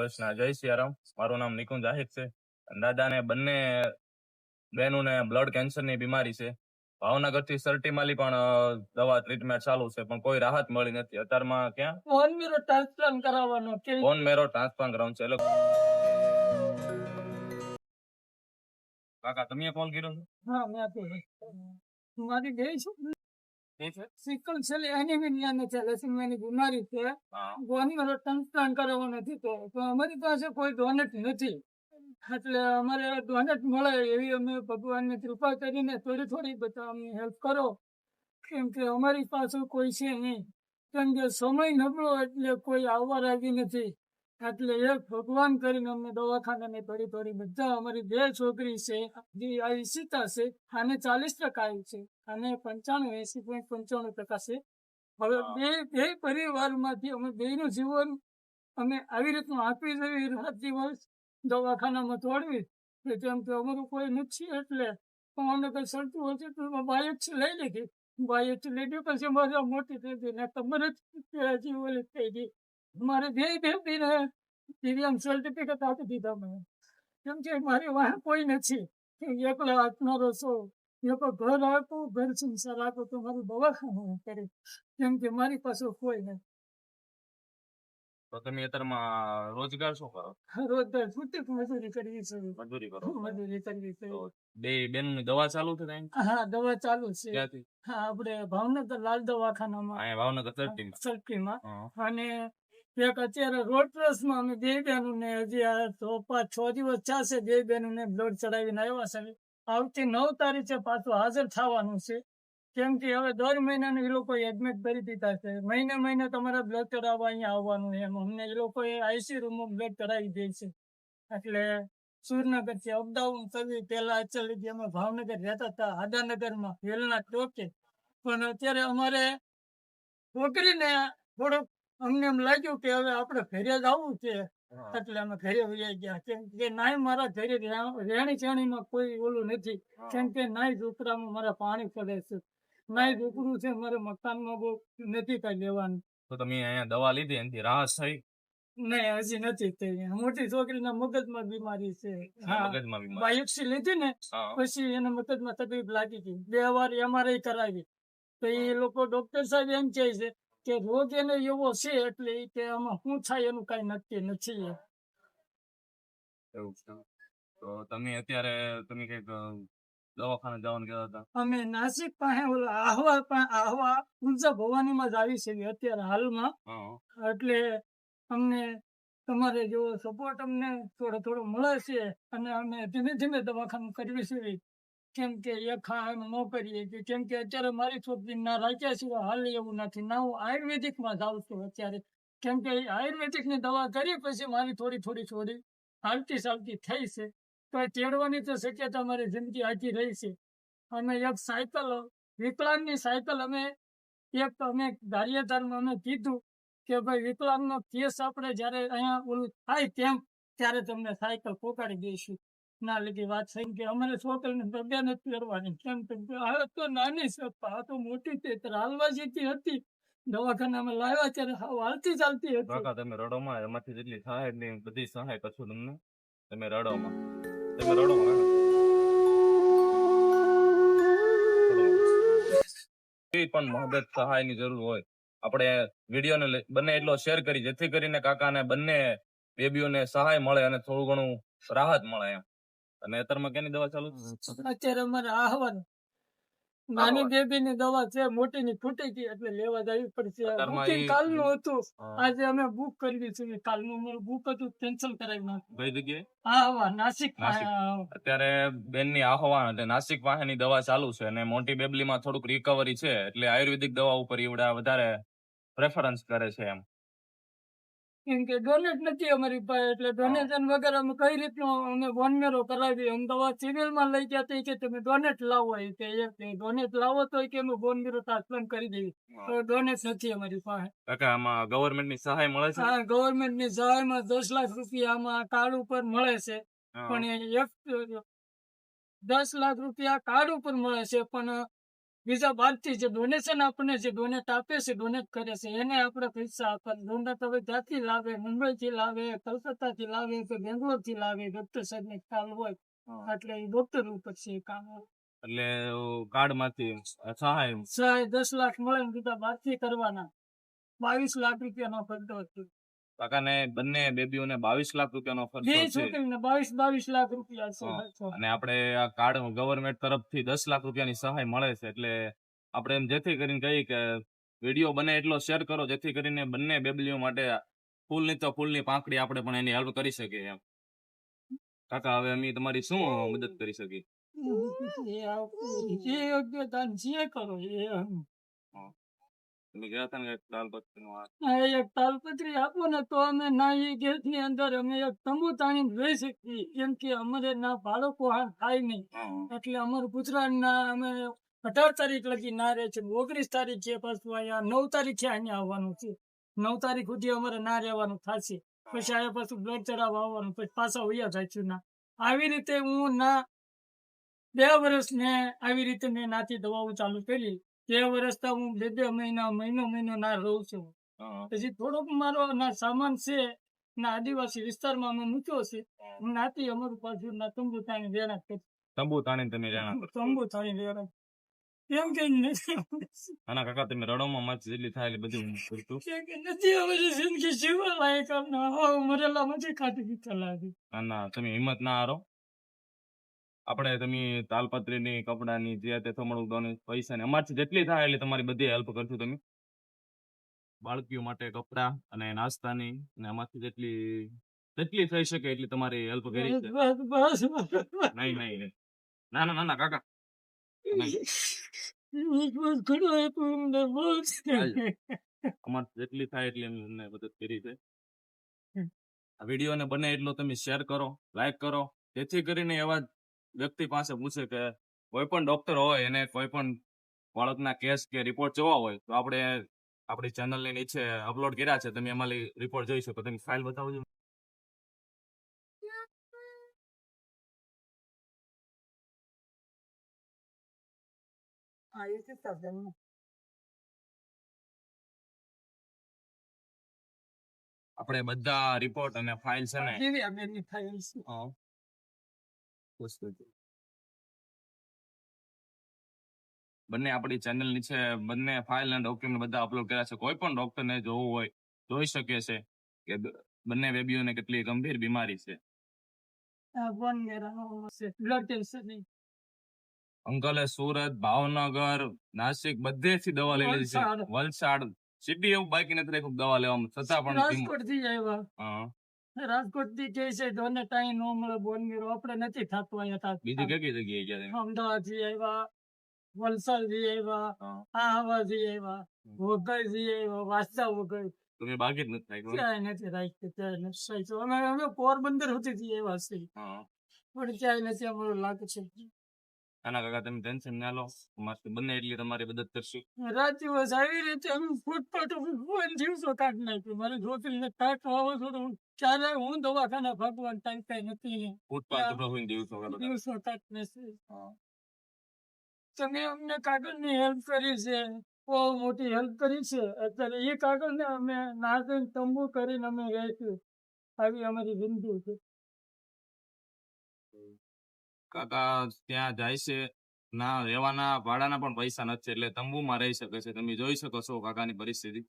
કૃષ્ણ જય સિયારામ. મારું નામ નિકુંજ આહિર છે. દાદાને બંને બહેનોને બ્લડ કેન્સરની બીમારી છે. ભાવનગરથી સર્ટીમાલી પણ દવા ટ્રીટમેન્ટ ચાલુ છે. પણ કોઈ રાહત મળી નથી. અત્યારમાં ક્યાં? ફોન મેરો ટ્રાન્સપ્લાન્ટ કરાવવાનો ફોન બોન મેરો ટ્રાન્સપ્લાન્ટ ગ્રાઉન્ડ છે. એટલે કાકા તમે કોલ કર્યો છે? હા મેં મારી ગઈ છે સિકલ સેલ એનિમિયા ને થેલેસેમિયાની બીમારી છે. હા. મારો ટ્રાન્સપ્લાન્ટ કરાવવાનો નથી તો. તો અમારી પાસે કોઈ ડોનેટ નથી. એટલે અમારે ડોનેટ મળે એવી અમે ભગવાનની કૃપા કરીને થોડી થોડી બધા અમને હેલ્પ કરો. કેમ કે અમારી પાસે કોઈ છે નહીં. કેમ કે સમય નબળો એટલે કોઈ આવવા રાજી નથી. એટલે એ ભગવાન કરીને અમને દવાખાનાને પડી પડી બધા અમારી બે છોકરી છે જે આ ઈશિતા છે આને ચાલીસ ટકા આવી છે અને પંચાણું એસી પોઈન્ટ પંચાણું ટકા છે. હવે બે બે પરિવારમાંથી અમે બેનું જીવન અમે આવી રીતનું આપી દેવી રાત દિવસ દવાખાનામાં તોડવી. કેમ કે અમારું કોઈ નથી એટલે પણ અમને કઈ સરતું હોય છે તો જ લઈ લીધી. બાય બાયોપ્સી લીધી પછી મારા મોટી થઈ ગઈ ને તમને જ ઓલી થઈ ગઈ. મારે બે બેબીને દિવ્યાંગ સર્ટિફિકેટ આપી દીધા મેં કેમ કે મારી વાહ કોઈ નથી. કે એકલા આપનારો છો એક ઘર આપો ઘર સંસાર આપો તો મારું દવાખાનું કરે. કેમ કે મારી પાસે કોઈ નથી. તો તમે અત્યારમાં રોજગાર શું કરો? રોજગાર છૂટી મજૂરી કરી છે મજૂરી કરો? મજૂરી કરી છે બે બેનની દવા ચાલુ છે હા દવા ચાલુ છે. હા આપણે ભાવનગર લાલ દવાખાનામાં. ભાવનગર સર્ટી સરકીમાં હા. અને એક અત્યારે રોડ ટ્રસ્ટમાં અમે બે બહેનોને હજી આ પાંચ છ દિવસ ચાલશે બે બહેનોને બ્લડ ચડાવીને આવ્યા છે. આવતી નવ તારીખે પાછું હાજર થવાનું છે. કેમ કે હવે દર મહિનાનું એ લોકો એડમિટ કરી દીધા છે. મહિને મહિને તમારે બ્લડ ચડાવવા અહીંયા આવવાનું એમ. અમને એ લોકોએ આઈસી રૂમમાં બ્લડ ચડાવી દે છે. એટલે સુરનગરથી અપડાઉન કરવી. પેલા અચલથી અમે ભાવનગર રહેતા હતા આદાનગરમાં વેલના ટોકે પણ અત્યારે અમારે છોકરીને થોડુંક અમને એમ લાગ્યું કે હવે આપણે ઘરે જ આવવું છે. એટલે અમે ઘરે વહી ગયા. કેમ કે નાય મારા ઘરે રહેણી ચેણીમાં કોઈ ઓલું નથી. કેમ કે નાય ઝૂપડામાં મારે પાણી પડે છે. નાય ઝૂપડું છે મારે મકાનમાં બહુ નથી કઈ લેવાનું. તો તમે અહીંયા દવા લીધી? એનાથી રાહત થઈ? નહીં હજી નથી થઈ. મોટી છોકરીના મગજમાં બીમારી છે. બાયોપ્સી લીધી ને પછી એને મગજમાં તકલીફ લાગી હતી બે વાર એમઆરઆઈ કરાવી. તો એ લોકો ડોક્ટર સાહેબ એમ કહે છે કે રોગ એને એવો છે એટલે કે આમાં શું થાય એનું કઈ નક્કી નથી તો તમે અત્યારે તમે કંઈક દવાખાને જવાનું કહેતા હતા? અમે નાસિક પાસે ઓલા આહવા પણ આહવા ઊંઝા ભવાનીમાં જ આવી છે અત્યારે હાલમાં. એટલે અમને તમારે જેવો સપોર્ટ અમને થોડો થોડો મળે છે અને અમે ધીમે ધીમે દવાખાનું કરવી છે કેમ કે યખા એમ કરીએ કે કેમ કે અત્યારે મારી છોકરી ના સિવાય હાલ એવું નથી. ના, હું આયુર્વેદિકમાં જાઉં છું અત્યારે. કેમ કે આયુર્વેદિકની દવા કરી પછી મારી થોડી થોડી થોડી હાલતી ચાલતી થઈ છે. તો એ તેડવાની તો શક્યતા મારી જિંદગી આખી રહી છે. અમે એક સાયકલ, વિકલાંગની સાયકલ અમે એક અમે ગારિયાધારમાં અમે કીધું કે ભાઈ વિકલાંગનો કેસ આપણે જ્યારે અહીંયા ઓલું થાય તેમ, ત્યારે તમને સાયકલ પોકાડી દઈશું. ના વાત થઈ કે અમારે છોકરીને બે નથી કરવાની. કેમ કે આ તો નાની સપ્પા આ તો મોટી તે હાલવા જેતી હતી. દવાખાનામાં લાવ્યા ત્યારે હાલતી ચાલતી હતી. કાકા, તમે રડોમાં એમાંથી જેટલી સહાય એટલી બધી સહાય કરશું તમને? તમે રડોમાં. તમે રડોમાં પણ મદદ, સહાયની જરૂર હોય, આપણે વિડીયોને બને એટલો શેર કરી, જેથી કરીને કાકાને બંને બેબીઓને સહાય મળે અને થોડું ઘણું રાહત મળે એમ. અને અત્યારમાં કેની દવા ચાલુ અત્યારે અમારે આહવાન નાની બેબી ની દવા છે મોટી ની ફૂટી ગઈ એટલે લેવા જવી પડશે કાલનું હતું આજે અમે બુક કરી છે કાલનું અમારું બુક હતું કેન્સલ કરાવી નાખ્યું. કઈ જગ્યાએ? હા હા નાસિક. અત્યારે બેન બેનની આહવાન એટલે નાસિક પાસેની દવા ચાલુ છે અને મોટી બેબલી માં થોડુંક રિકવરી છે એટલે આયુર્વેદિક દવા ઉપર ઈવડા વધારે પ્રેફરન્સ કરે છે એમ. કેમ કે ડોનેટ નથી અમારી પાસે એટલે ડોનેશન વગર અમે કઈ રીતનું અમે વનમેરો કરાવી અમદાવાદ સિવિલમાં લઈ ગયા તો કે તમે ડોનેટ લાવો એ કે ડોનેટ લાવો તો કે અમે વનમેરો ટ્રાન્સપ્લાન્ટ કરી દઈએ. તો ડોનેટ નથી અમારી પાસે. કાકા આમાં ગવર્મેન્ટની સહાય મળે છે? હા ગવર્મેન્ટની સહાયમાં દસ લાખ રૂપિયા આમાં કાર્ડ ઉપર મળે છે. પણ એક દસ લાખ રૂપિયા કાર્ડ ઉપર મળે છે પણ બીજા બહારથી જે ડોનેશન આપણને જે ડોનેટ આપે છે ડોનેટ કરે છે એને આપણે પૈસા આપવા ડોનેટ હવે ત્યાંથી લાવે? મુંબઈથી લાવે કલકત્તાથી લાવે કે બેંગ્લોરથી લાવે? ડોક્ટર સાહેબને ખ્યાલ હોય એટલે એ ડોક્ટર ઉપર છે કામ એટલે કાર્ડમાંથી સહાય સહાય દસ લાખ મળે ને બીજા બહારથી કરવાના. બાવીસ લાખ રૂપિયાનો ખર્ચો હતો કાકાને બંને બેબીઓને બાવીસ લાખ રૂપિયાનો ખર્ચો છે. બાવીસ બાવીસ લાખ રૂપિયા છે અને આપણે આ કાર્ડ ગવર્મેન્ટ તરફથી દસ લાખ રૂપિયાની સહાય મળે છે એટલે આપણે એમ જેથી કરીને કહીએ કે વીડિયો બને એટલો શેર કરો જેથી કરીને બંને બેબલીઓ માટે ફૂલની તો ફૂલની પાંખડી આપણે પણ એની હેલ્પ કરી શકીએ એમ. કાકા હવે અમે તમારી શું મદદ કરી શકીએ? જે યોગ્ય દાન જે કરો એ એક તાલપત્રી આપો ને તો અમે ના એ ગેટની અંદર અમે એક તંબુ તાણીને રહી શકીએ. કેમ કે અમારે ના બાળકો થાય નહીં. હા. એટલે અમારું ગુજરાતના અમે અઢાર તારીખ લગી ના રહે છે. ઓગણીસ તારીખ છે પાછું અહીંયા. નવ તારીખે અહીંયા આવવાનું છે. નવ તારીખ સુધી અમારે ના રહેવાનું થશે. પછી અહીંયા પાછું બ્લડ ચડાવવા આવવાનું. પછી પાછા વૈયા જાય છું ના. આવી રીતે હું ના બે વર્ષ ને આવી રીતે મેં નાથી દવાઓ ચાલુ કરી. બે વર્ષ હું બે બે મહિના મહિનો મહિનો ના રહું છું. પછી થોડોક મારો ના સામાન છે ના આદિવાસી વિસ્તારમાં અમે મૂક્યો છે. નાતી અમારું પાછું ના તંબુ તાણી વેણા કરી. તંબુ તાણી તમે જાણો તંબુ તાણી વેણા કેમ કે આના કાકા તમે રડોમાં મત જેટલી થાય એટલી બધી કરતું. કે નથી હવે જિંદગી જીવવા લાયક અમને. મરેલા નથી ખાતી પીતા લાગે. ના ના તમે હિંમત ના હારો. આપણે તમે તાલપત્રીની કપડાની જે તે થમણું દોને પૈસા ને અમારથી જેટલી થાય એટલી તમારી બધી હેલ્પ કરશું તમે. બાળકીઓ માટે કપડા અને નાસ્તાની અને અમારથી જેટલી જેટલી થઈ શકે એટલી તમારી હેલ્પ કરી નહીં નહીં. ના ના ના ના કાકા. અમારથી જેટલી થાય એટલી અમને મદદ કરી છે. આ વિડીયોને બને એટલો તમે શેર કરો લાઈક કરો. જેથી કરીને એવા વ્યક્તિ પાસે પૂછે કે કોઈ પણ ડોક્ટર હોય એને કોઈ પણ બાળકના કેસ કે રિપોર્ટ જોવા હોય તો આપણે આપણી ચેનલની નીચે અપલોડ કર્યા છે. તમે એમાં રિપોર્ટ જોઈ શકો. તમે ફાઇલ બતાવજો. હા એ છે. સાધન આપણે બધા રિપોર્ટ અને ફાઇલ છે ને ફાઇલ છે. બંને આપણી ચેનલ નીચે બંને ફાઇલ અને ડોક્યુમેન્ટ બધા અપલોડ કર્યા છે. કોઈ પણ ડોક્ટરને જોવું હોય જોઈ શકે છે કે બંને બેબીઓને કેટલી ગંભીર બીમારી છે. અંકલે સુરત ભાવનગર નાસિક બધેથી દવા લઈ લીધી છે. વલસાડ. સિટી એવું બાકી નથી રાખ્યું દવા લેવામાં. છતાં પણ રાજકોટથી આવ્યા. હા. રાજકોટથી કે છે દોને ટાઈમ નો મળે બોન મેરો આપણે નથી થતું અહીંયા બીજી કઈ જગ્યાએ ગયા? અમદાવાદથી આવ્યા વલસાડથી આવ્યા. આહવા થી આવ્યા વગરથી આવ્યા વાસ્તા વગર તમે બાકી જ નથી રાખ્યું ક્યાંય નથી રાખ્યું ત્યાં નથી રાખ્યું અમે અમે પોરબંદર સુધી થી આવ્યા છીએ. પણ ક્યાંય નથી અમારું લાગે છે. નાના કાકા તમે ટેન્શન ના લો. અમારથી બંને એટલી તમારી મદદ કરશું. રાત દિવસ આવી રીતે અમે ઉપર ફોન દિવસો કાઢી નાખ્યું. મારી છોકરીને કાંઈક વાવો છો તો ચાલે. હું દવાખાના ભગવાન કઈ નથી. ફૂટપાટ હોઈને દિવસો દિવસો કાઢી નથી તમે અમને કાગળની હેલ્પ કરી છે. બહુ મોટી હેલ્પ કરી છે. અત્યારે એ કાગળને અમે નાખીને તંબુ કરીને અમે રહીશું આવી અમારી બિંદુ છે. કાકા ત્યાં જાય છે. ના, રહેવાના, ભાડાના પણ પૈસા નથી, એટલે તંબુમાં રહી શકે છે. તમે જોઈ શકો છો કાકાની પરિસ્થિતિ.